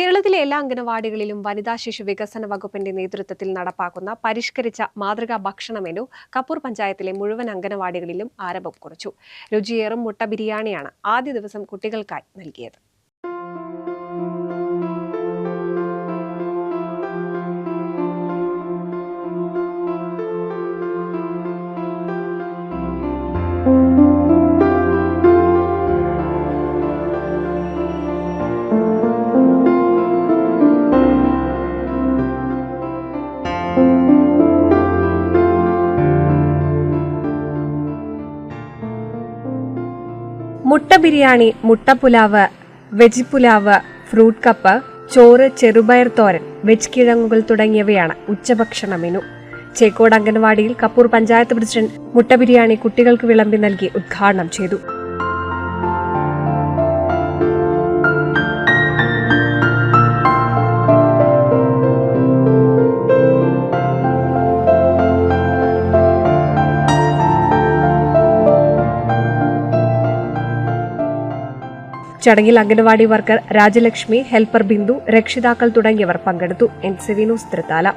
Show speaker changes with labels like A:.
A: കേരളത്തിലെ എല്ലാ അംഗനവാടികളിലും വനിതാ ശിശു വികസന വകുപ്പിന്റെ നേതൃത്വത്തിൽ നടപ്പാക്കുന്ന പരിഷ്കരിച്ച മാതൃകാ ഭക്ഷണ മെനു കപ്പൂർ പഞ്ചായത്തിലെ മുഴുവൻ അംഗനവാടികളിലും ആരംഭം കുറിച്ചു. രുചിയേറും മുട്ട ബിരിയാണിയാണ് ആദ്യ ദിവസം കുട്ടികൾക്കായി നൽകിയത്. മുട്ട ബിരിയാണി മുട്ട pulao veg pulao fruit cup ചോറ് ചെറുപയർ തോരൻ വെജ് കിഴങ്ങുകൾ തുടങ്ങിയവയാണ് ഉച്ചഭക്ഷണ മെനു. ചേക്കോട് അംഗൻവാടിയിൽ കപ്പൂർ പഞ്ചായത്ത് പ്രസിഡന്റ് മുട്ട ബിരിയാണി കുട്ടികൾക്ക് വിളമ്പി നൽകി ഉദ്ഘാടനം ചെയ്തു. ചടങ്ങിൽ അംഗനവാടി വർക്കർ രാജലക്ഷ്മി ഹെൽപ്പർ ബിന്ദു രക്ഷിതാക്കൾ തുടങ്ങിയവർ പങ്കെടുത്തു. N C news Thrithala